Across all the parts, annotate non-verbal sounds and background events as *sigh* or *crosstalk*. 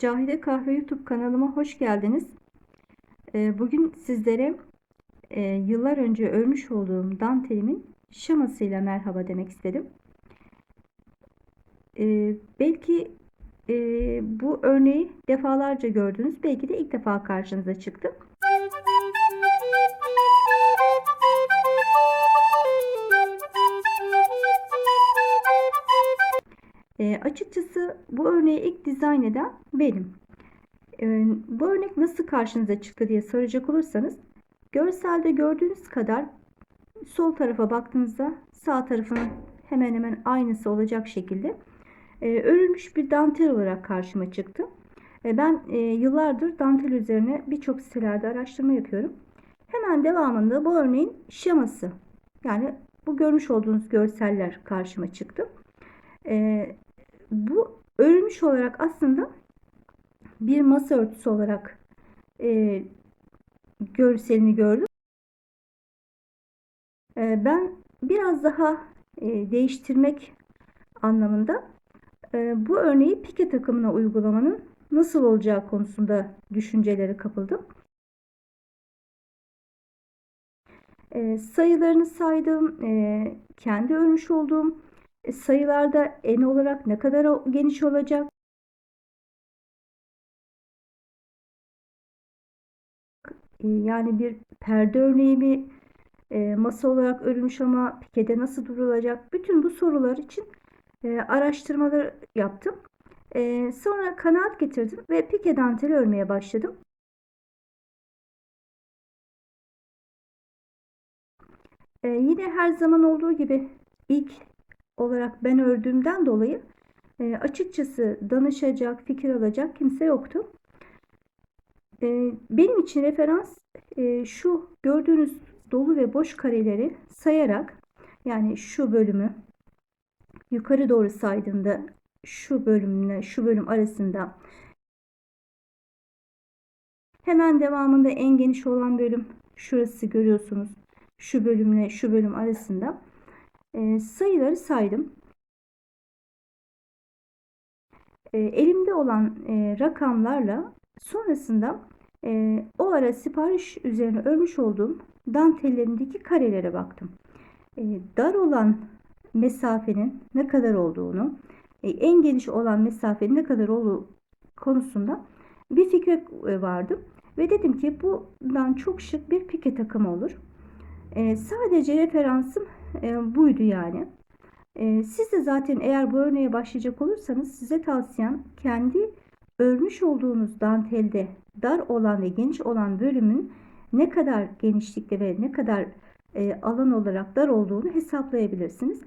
Cahide Kahve YouTube kanalıma hoş geldiniz. Ee, Bugün sizlere e, yıllar önce örmüş olduğum dantelimin şamasıyla merhaba demek istedim. Ee, Belki e, bu örneği defalarca gördünüz, belki de ilk defa karşınıza çıktı. E, açıkçası bu örneği ilk dizayn eden benim. E, bu örnek nasıl karşınıza çıktı diye soracak olursanız görselde gördüğünüz kadar sol tarafa baktığınızda sağ tarafının hemen hemen aynısı olacak şekilde e, örülmüş bir dantel olarak karşıma çıktı. E, ben e, yıllardır dantel üzerine birçok sitelerde araştırma yapıyorum. Hemen devamında bu örneğin şeması yani bu görmüş olduğunuz görseller karşıma çıktı. E, bu örülmüş olarak aslında bir masa örtüsü olarak e, görselini gördüm. E, ben biraz daha e, değiştirmek anlamında e, bu örneği pike takımına uygulamanın nasıl olacağı konusunda düşüncelere kapıldım. E, sayılarını saydım. E, kendi örmüş olduğum sayılarda en olarak ne kadar geniş olacak? E, yani bir perde örneği mi e, masa olarak örülmüş ama pikede nasıl durulacak? Bütün bu sorular için e, araştırmalar yaptım. E, sonra kanaat getirdim ve pike danteli örmeye başladım. E, yine her zaman olduğu gibi ilk olarak ben ördüğümden dolayı e, açıkçası danışacak, fikir alacak kimse yoktu. E, benim için referans e, şu gördüğünüz dolu ve boş kareleri sayarak yani şu bölümü yukarı doğru saydığımda şu bölümle şu bölüm arasında hemen devamında en geniş olan bölüm şurası görüyorsunuz. Şu bölümle şu bölüm arasında e, sayıları saydım. E, elimde olan e, rakamlarla sonrasında e, o ara sipariş üzerine örmüş olduğum dantellerindeki karelere baktım. E, dar olan mesafenin ne kadar olduğunu, e, en geniş olan mesafenin ne kadar olduğu konusunda bir fikre e, vardım. Ve dedim ki bundan çok şık bir pike takımı olur. E, sadece referansım e, buydu yani. E, siz de zaten eğer bu örneğe başlayacak olursanız size tavsiyem kendi örmüş olduğunuz dantelde dar olan ve geniş olan bölümün ne kadar genişlikte ve ne kadar e, alan olarak dar olduğunu hesaplayabilirsiniz.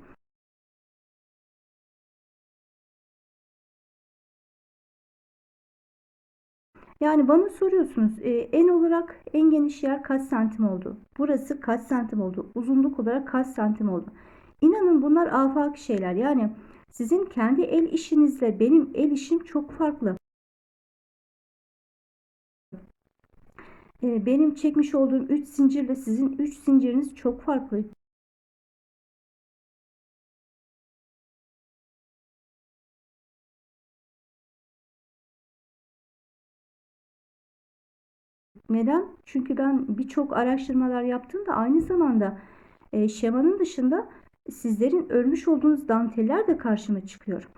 Yani bana soruyorsunuz e, en olarak en geniş yer kaç santim oldu? Burası kaç santim oldu? Uzunluk olarak kaç santim oldu? İnanın bunlar afaki şeyler. Yani sizin kendi el işinizle benim el işim çok farklı. E, benim çekmiş olduğum 3 zincirle sizin 3 zinciriniz çok farklı. Neden? Çünkü ben birçok araştırmalar yaptığımda aynı zamanda e, şemanın dışında sizlerin örmüş olduğunuz danteller de karşıma çıkıyor.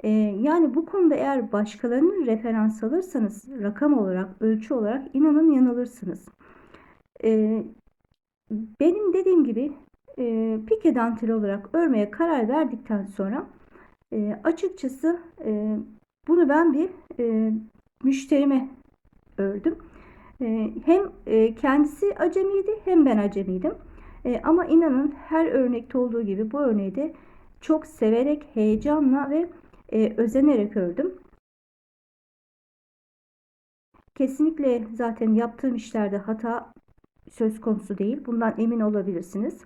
E, yani bu konuda eğer başkalarının referans alırsanız rakam olarak, ölçü olarak inanın yanılırsınız. E, benim dediğim gibi e, pike danteli olarak örmeye karar verdikten sonra e, açıkçası e, bunu ben bir e, müşterime ördüm. Ee, hem e, kendisi acemiydi hem ben acemiydim. Ee, ama inanın her örnekte olduğu gibi bu örneği de çok severek, heyecanla ve e, özenerek ördüm. Kesinlikle zaten yaptığım işlerde hata söz konusu değil. Bundan emin olabilirsiniz.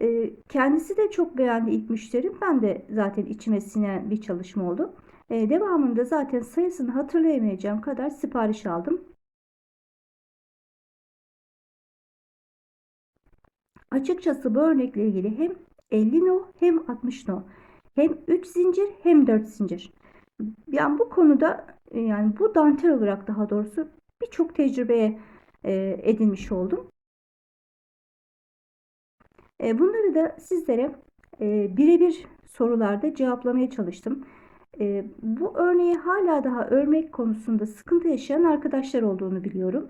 Ee, kendisi de çok beğendi ilk müşterim. Ben de zaten içime sinen bir çalışma oldu. Devamında zaten sayısını hatırlayamayacağım kadar sipariş aldım. Açıkçası bu örnekle ilgili hem 50 no hem 60 no hem 3 zincir hem 4 zincir. Yani bu konuda yani bu dantel olarak daha doğrusu birçok tecrübeye e, edinmiş oldum. E, bunları da sizlere e, birebir sorularda cevaplamaya çalıştım. E, bu örneği hala daha örmek konusunda sıkıntı yaşayan arkadaşlar olduğunu biliyorum.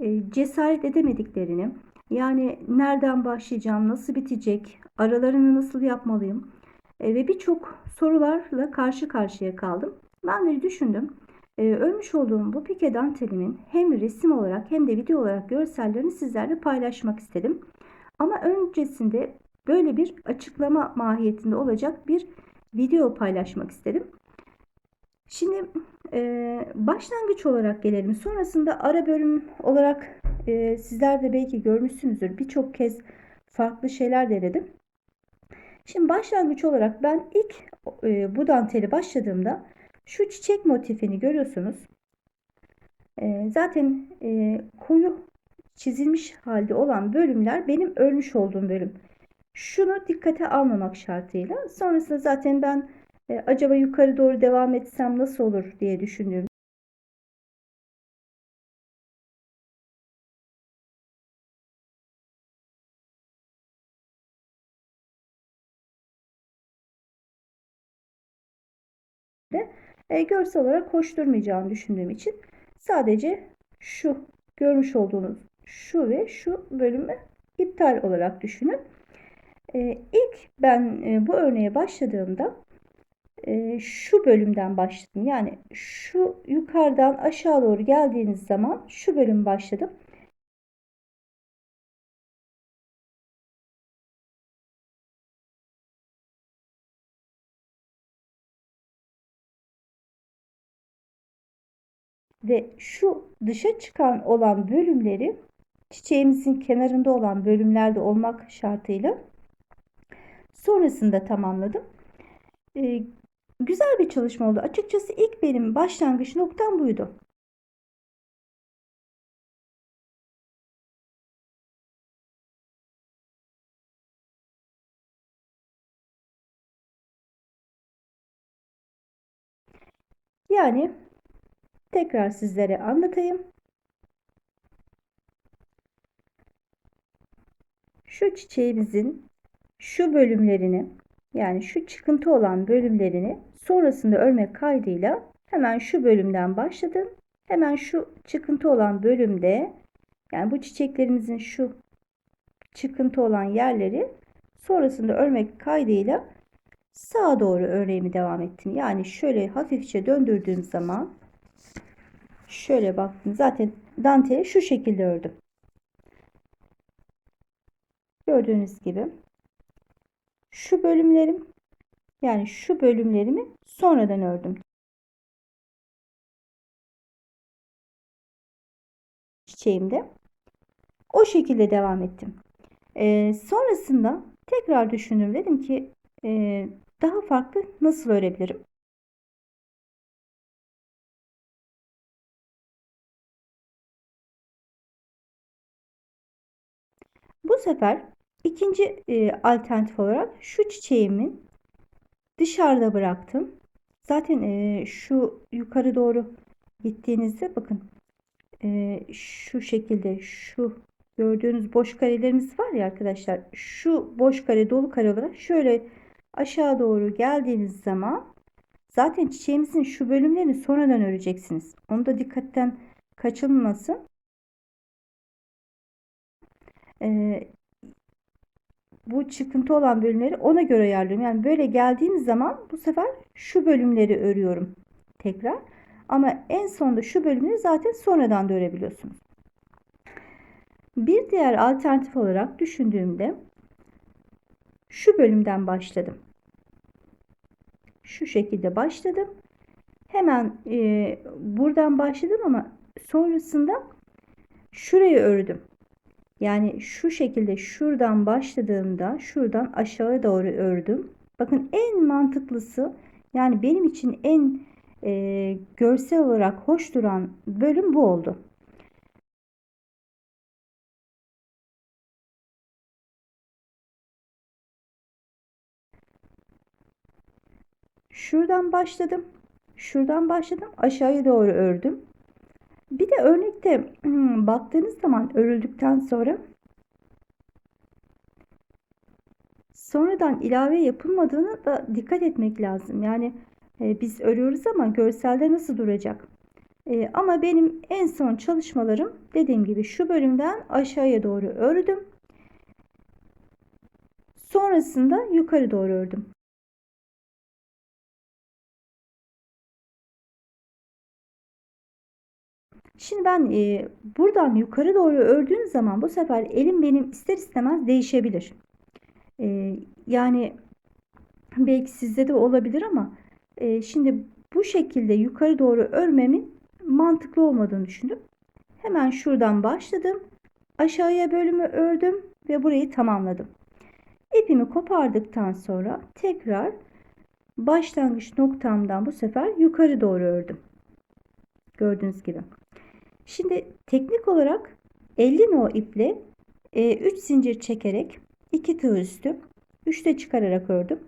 E, cesaret edemediklerini, yani nereden başlayacağım, nasıl bitecek, aralarını nasıl yapmalıyım e, ve birçok sorularla karşı karşıya kaldım. Ben de düşündüm. E, örmüş olduğum bu pike dantelimin hem resim olarak hem de video olarak görsellerini sizlerle paylaşmak istedim. Ama öncesinde böyle bir açıklama mahiyetinde olacak bir video paylaşmak istedim. Şimdi e, başlangıç olarak gelelim. Sonrasında ara bölüm olarak e, sizler de belki görmüşsünüzdür. Birçok kez farklı şeyler denedim. Şimdi başlangıç olarak ben ilk e, bu danteli başladığımda şu çiçek motifini görüyorsunuz. E, zaten e, koyu çizilmiş halde olan bölümler benim örmüş olduğum bölüm. Şunu dikkate almamak şartıyla. Sonrasında zaten ben e, acaba yukarı doğru devam etsem nasıl olur diye düşündüğüm e, görsel olarak koşturmayacağını düşündüğüm için sadece şu görmüş olduğunuz şu ve şu bölümü iptal olarak düşünün. E, ilk ben e, bu örneğe başladığımda e, şu bölümden başladım. Yani şu yukarıdan aşağı doğru geldiğiniz zaman şu bölüm başladım. Ve şu dışa çıkan olan bölümleri çiçeğimizin kenarında olan bölümlerde olmak şartıyla sonrasında tamamladım. Ee, güzel bir çalışma oldu. Açıkçası ilk benim başlangıç noktam buydu. Yani Tekrar sizlere anlatayım. Şu çiçeğimizin şu bölümlerini yani şu çıkıntı olan bölümlerini sonrasında örmek kaydıyla hemen şu bölümden başladım. Hemen şu çıkıntı olan bölümde yani bu çiçeklerimizin şu çıkıntı olan yerleri sonrasında örmek kaydıyla sağa doğru örneğimi devam ettim. Yani şöyle hafifçe döndürdüğüm zaman Şöyle baktım. Zaten danteli şu şekilde ördüm. Gördüğünüz gibi. Şu bölümlerim yani şu bölümlerimi sonradan ördüm. Çiçeğimde. O şekilde devam ettim. Ee, sonrasında tekrar düşündüm. Dedim ki e, daha farklı nasıl örebilirim? Bu sefer ikinci e, alternatif olarak şu çiçeğimin dışarıda bıraktım. Zaten e, şu yukarı doğru gittiğinizde bakın e, şu şekilde şu gördüğünüz boş karelerimiz var ya arkadaşlar şu boş kare dolu kare olarak şöyle aşağı doğru geldiğiniz zaman zaten çiçeğimizin şu bölümlerini sonradan öreceksiniz. Onu da dikkatten kaçınmasın. Bu çıkıntı olan bölümleri ona göre ayarlıyorum. Yani böyle geldiğim zaman bu sefer şu bölümleri örüyorum tekrar. Ama en sonunda şu bölümleri zaten sonradan da örebiliyorsunuz. Bir diğer alternatif olarak düşündüğümde şu bölümden başladım. Şu şekilde başladım. Hemen e, buradan başladım ama sonrasında şurayı ördüm. Yani şu şekilde şuradan başladığımda şuradan aşağı doğru ördüm. Bakın en mantıklısı yani benim için en e, görsel olarak hoş duran bölüm bu oldu. Şuradan başladım. şuradan başladım aşağıya doğru ördüm. Bir de örnekte hmm, baktığınız zaman örüldükten sonra sonradan ilave yapılmadığını da dikkat etmek lazım. Yani e, biz örüyoruz ama görselde nasıl duracak? E, ama benim en son çalışmalarım dediğim gibi şu bölümden aşağıya doğru ördüm. Sonrasında yukarı doğru ördüm. Şimdi ben e, buradan yukarı doğru ördüğüm zaman bu sefer elim benim ister istemez değişebilir. E, yani belki sizde de olabilir ama e, şimdi bu şekilde yukarı doğru örmemin mantıklı olmadığını düşündüm. Hemen şuradan başladım. Aşağıya bölümü ördüm ve burayı tamamladım. İpimi kopardıktan sonra tekrar başlangıç noktamdan bu sefer yukarı doğru ördüm. Gördüğünüz gibi. Şimdi teknik olarak 50 no iple 3 e, zincir çekerek 2 tığ üstü 3 de çıkararak ördüm.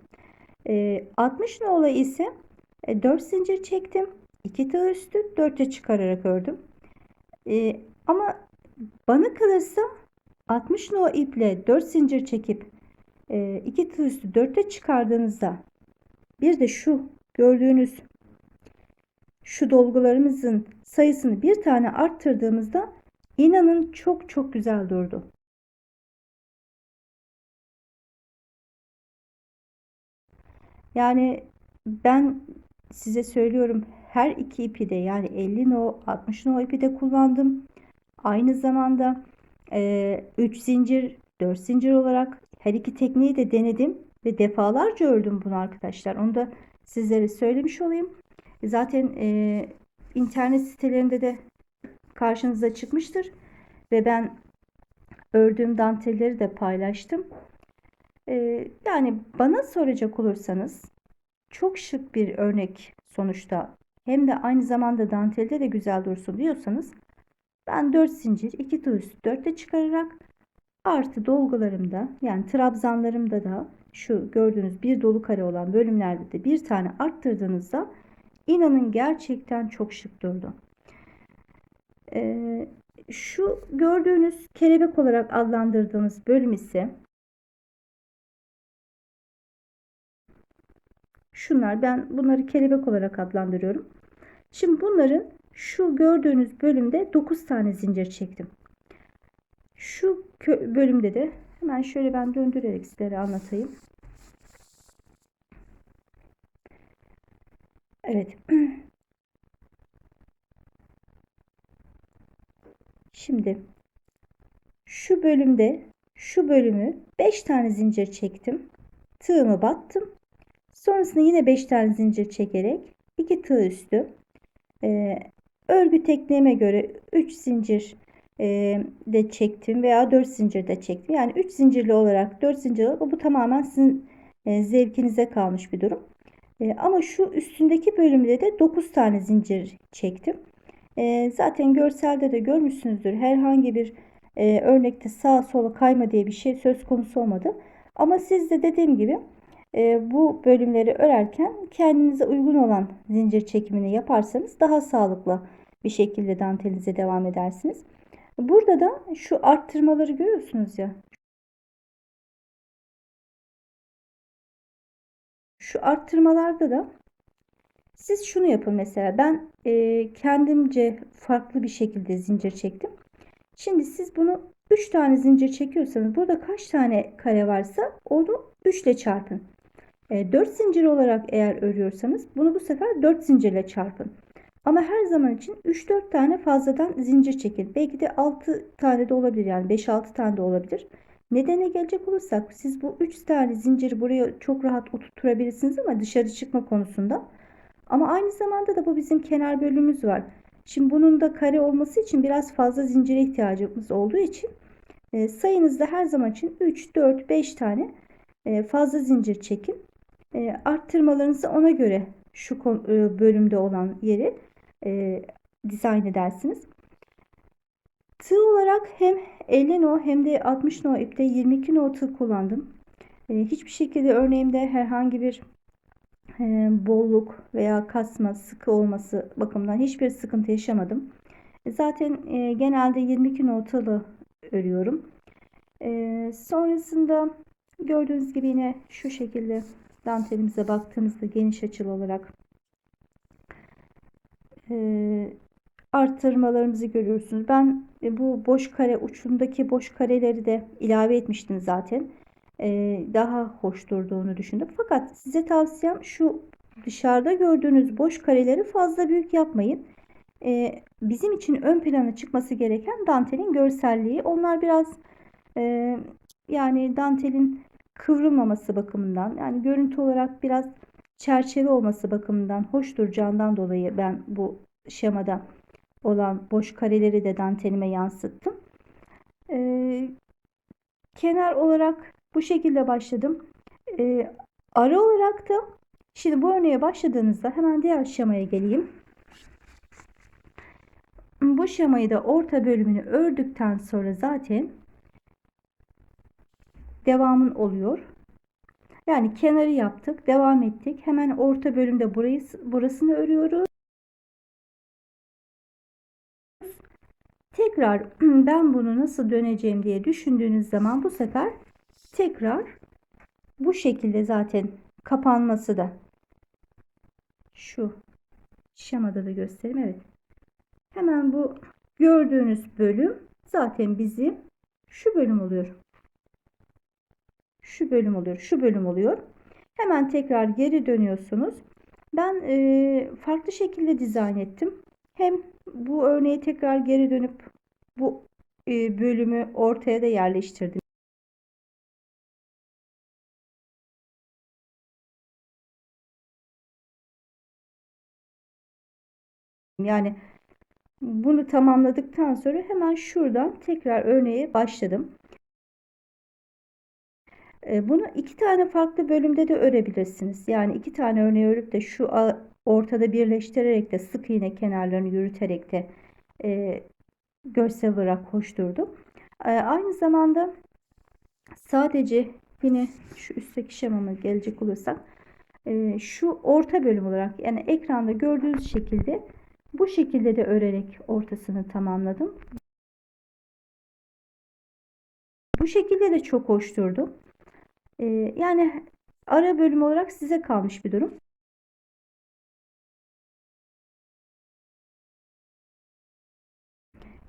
60 e, no'la ise 4 e, zincir çektim. 2 tığ üstü 4'e çıkararak ördüm. Ama bana kalırsa 60 no iple 4 zincir çekip 2 tığ üstü 4'e çıkardığınızda bir de şu gördüğünüz şu dolgularımızın sayısını bir tane arttırdığımızda inanın çok çok güzel durdu. Yani ben size söylüyorum her iki ipi de yani 50 no 60 no ipi de kullandım. Aynı zamanda 3 e, zincir 4 zincir olarak her iki tekniği de denedim ve defalarca ördüm bunu arkadaşlar. Onu da sizlere söylemiş olayım. Zaten e, internet sitelerinde de karşınıza çıkmıştır. Ve ben ördüğüm dantelleri de paylaştım. E, yani bana soracak olursanız çok şık bir örnek sonuçta. Hem de aynı zamanda dantelde de güzel dursun diyorsanız ben 4 zincir 2 tığ üstü 4'te çıkararak artı dolgularımda yani trabzanlarımda da şu gördüğünüz bir dolu kare olan bölümlerde de bir tane arttırdığınızda İnanın gerçekten çok şık durdu. Ee, şu gördüğünüz kelebek olarak adlandırdığımız bölüm ise şunlar ben bunları kelebek olarak adlandırıyorum. Şimdi bunların şu gördüğünüz bölümde 9 tane zincir çektim. Şu bölümde de hemen şöyle ben döndürerek sizlere anlatayım. Evet. *clears throat* Şimdi şu bölümde şu bölümü 5 tane zincir çektim. Tığımı battım. Sonrasında yine 5 tane zincir çekerek 2 tığ üstü e, örgü tekniğime göre 3 zincir e, de çektim veya 4 zincir de çektim. Yani 3 zincirli olarak 4 zincir olarak bu tamamen sizin e, zevkinize kalmış bir durum. E, ama şu üstündeki bölümde de 9 tane zincir çektim. E, zaten görselde de görmüşsünüzdür. Herhangi bir e, örnekte sağa sola kayma diye bir şey söz konusu olmadı. Ama siz de dediğim gibi e, bu bölümleri örerken kendinize uygun olan zincir çekimini yaparsanız daha sağlıklı bir şekilde dantelinize devam edersiniz. Burada da şu arttırmaları görüyorsunuz ya. Şu arttırmalarda da siz şunu yapın mesela ben e, kendimce farklı bir şekilde zincir çektim. Şimdi siz bunu 3 tane zincir çekiyorsanız burada kaç tane kare varsa onu 3 ile çarpın. E, 4 zincir olarak eğer örüyorsanız bunu bu sefer 4 zincirle çarpın. Ama her zaman için 3-4 tane fazladan zincir çekin. Belki de 6 tane de olabilir yani 5-6 tane de olabilir. Nedene gelecek olursak siz bu 3 tane zinciri buraya çok rahat oturtabilirsiniz ama dışarı çıkma konusunda. Ama aynı zamanda da bu bizim kenar bölümümüz var. Şimdi bunun da kare olması için biraz fazla zincire ihtiyacımız olduğu için e, sayınızda her zaman için 3, 4, 5 tane e, fazla zincir çekin. E, arttırmalarınızı ona göre şu e, bölümde olan yeri e, dizayn edersiniz. Tığ olarak hem 50 no hem de 60 no ipte 22 no tığ kullandım. Ee, hiçbir şekilde örneğimde herhangi bir e, bolluk veya kasma, sıkı olması bakımından hiçbir sıkıntı yaşamadım. E, zaten e, genelde 22 notalı örüyorum. E, sonrasında gördüğünüz gibi yine şu şekilde dantelimize baktığımızda geniş açılı olarak e, arttırmalarımızı görüyorsunuz. Ben e, bu boş kare uçundaki boş kareleri de ilave etmiştim zaten. E, daha hoş durduğunu düşündüm. Fakat size tavsiyem şu dışarıda gördüğünüz boş kareleri fazla büyük yapmayın. E, bizim için ön plana çıkması gereken dantelin görselliği. Onlar biraz yani dantelin kıvrılmaması bakımından yani görüntü olarak biraz çerçeve olması bakımından hoş duracağından dolayı ben bu şemada olan boş kareleri de dantelime yansıttım. Ee, kenar olarak bu şekilde başladım. Ee, ara olarak da şimdi bu örneğe başladığınızda hemen diğer şemaya geleyim. Bu şemayı da orta bölümünü ördükten sonra zaten devamın oluyor. Yani kenarı yaptık, devam ettik. Hemen orta bölümde burayı burasını örüyoruz. Tekrar *clears throat* ben bunu nasıl döneceğim diye düşündüğünüz zaman bu sefer tekrar bu şekilde zaten kapanması da şu şemada da göstereyim. Evet. Hemen bu gördüğünüz bölüm zaten bizim şu bölüm oluyor. Şu bölüm oluyor. Şu bölüm oluyor. Hemen tekrar geri dönüyorsunuz. Ben e, farklı şekilde dizayn ettim. Hem bu örneği tekrar geri dönüp bu e, bölümü ortaya da yerleştirdim. Yani bunu tamamladıktan sonra hemen şuradan tekrar örneğe başladım. E, bunu iki tane farklı bölümde de örebilirsiniz. Yani iki tane örneği örüp de şu ortada birleştirerek de sık iğne kenarlarını yürüterek de e, görsel olarak koşturdum. E, aynı zamanda sadece yine şu üstteki şemama gelecek olursak e, şu orta bölüm olarak yani ekranda gördüğünüz şekilde bu şekilde de örerek ortasını tamamladım. Bu şekilde de çok hoş durdu. E, yani ara bölüm olarak size kalmış bir durum.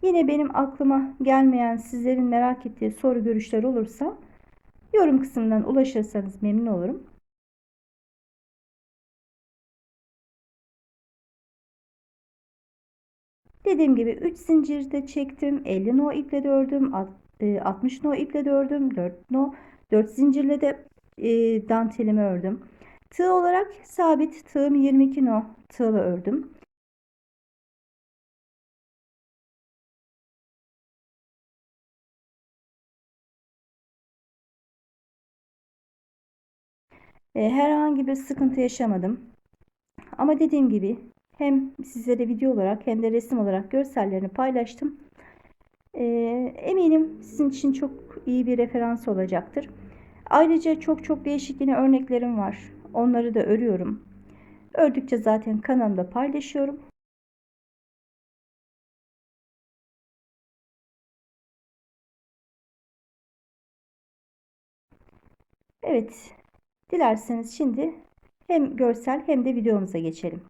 Yine benim aklıma gelmeyen sizlerin merak ettiği soru görüşler olursa yorum kısmından ulaşırsanız memnun olurum. Dediğim gibi 3 zincirde çektim. 50 no iple de ördüm. 60 e, no iple de ördüm. 4 no 4 zincirle de e, dantelimi ördüm. Tığ olarak sabit tığım 22 no tığla ördüm. E, herhangi bir sıkıntı yaşamadım. Ama dediğim gibi hem sizlere video olarak hem de resim olarak görsellerini paylaştım. E, eminim sizin için çok iyi bir referans olacaktır. Ayrıca çok çok değişik yine örneklerim var. Onları da örüyorum. Ördükçe zaten kanalımda paylaşıyorum. Evet, Dilerseniz şimdi hem görsel hem de videomuza geçelim.